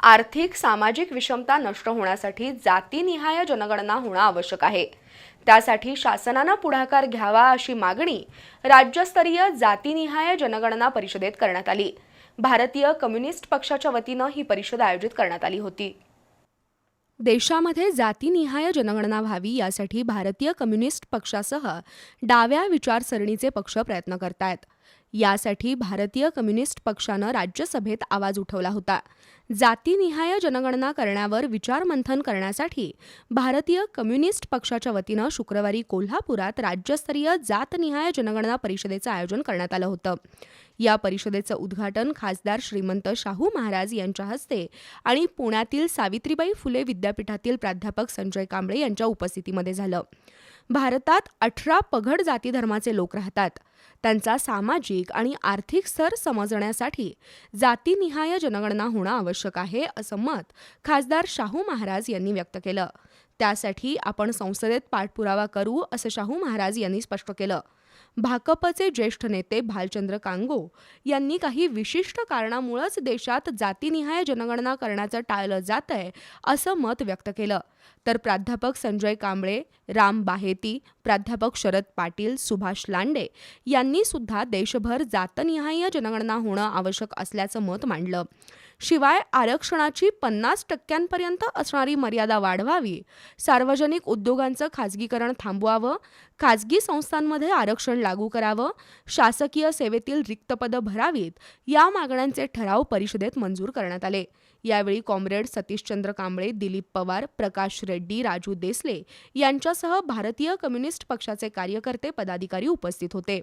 आर्थिक सामाजिक विषमता नष्ट होण्यासाठी जातीनिहाय जनगणना होणं आवश्यक आहे. त्यासाठी शासनानं पुढाकार घ्यावा अशी मागणी राज्यस्तरीय जातीनिहाय जनगणना परिषदेत करण्यात आली. भारतीय कम्युनिस्ट पक्षाच्या वतीनं ही परिषद आयोजित करण्यात आली होती. देशामध्ये जातीनिहाय जनगणना व्हावी यासाठी भारतीय कम्युनिस्ट पक्षासह डाव्या विचारसरणीचे पक्ष प्रयत्न करतायत. यासाठी भारतीय कम्युनिस्ट पक्षानं राज्यसभेत आवाज उठवला होता. जातीनिहाय जनगणना करण्यावर विचारमंथन करण्यासाठी भारतीय कम्युनिस्ट पक्षाच्या वतीनं शुक्रवारी कोल्हापुरात राज्यस्तरीय जातनिहाय जनगणना परिषदेचं आयोजन करण्यात आलं होतं. या परिषदेचं उद्घाटन खासदार श्रीमंत शाहू महाराज यांच्या हस्ते आणि पुण्यातील सावित्रीबाई फुले विद्यापीठातील प्राध्यापक संजय कांबळे यांच्या उपस्थितीमध्ये झालं. भारतात अठरा पघड जाती धर्माचे लोक राहतात. त्यांचा सामाजिक आणि आर्थिक स्तर समजण्यासाठी जातीनिहाय जनगणना होणं आवश्यक आहे असं मत खासदार शाहू महाराज यांनी व्यक्त केलं. त्यासाठी आपण संसदेत पाठपुरावा करू असं शाहू महाराज यांनी स्पष्ट केलं. भाकपचे ज्येष्ठ नेते भालचंद्र कांगो यांनी काही विशिष्ट कारणामुळंच देशात जातीनिहाय जनगणना करण्याचं टाळलं जात आहे असं मत व्यक्त केलं. तर प्राध्यापक संजय कांबळे राम बाहेती प्राध्यापक शरद पाटील सुभाष लांडे यांनी सुद्धा देशभर जातनिहाय जनगणना होणं आवश्यक असल्याचं मत मांडलं. शिवाय आरक्षणाची पन्नास टक्क्यांपर्यंत असणारी मर्यादा वाढवावी. सार्वजनिक उद्योगांचं खाजगीकरण थांबवावं. खाजगी संस्थांमध्ये आरक्षण लागू करावं. शासकीय सेवेतील रिक्त पदं भरावीत. या मागण्यांचे ठराव परिषदेत मंजूर करण्यात आले. यावेळी कॉम्रेड सतीशचंद्र कांबळे दिलीप पवार प्रकाश रेड्डी राजू देसले यांच्यासह भारतीय कम्युनिस्ट पक्षाचे कार्यकर्ते पदाधिकारी उपस्थित होते.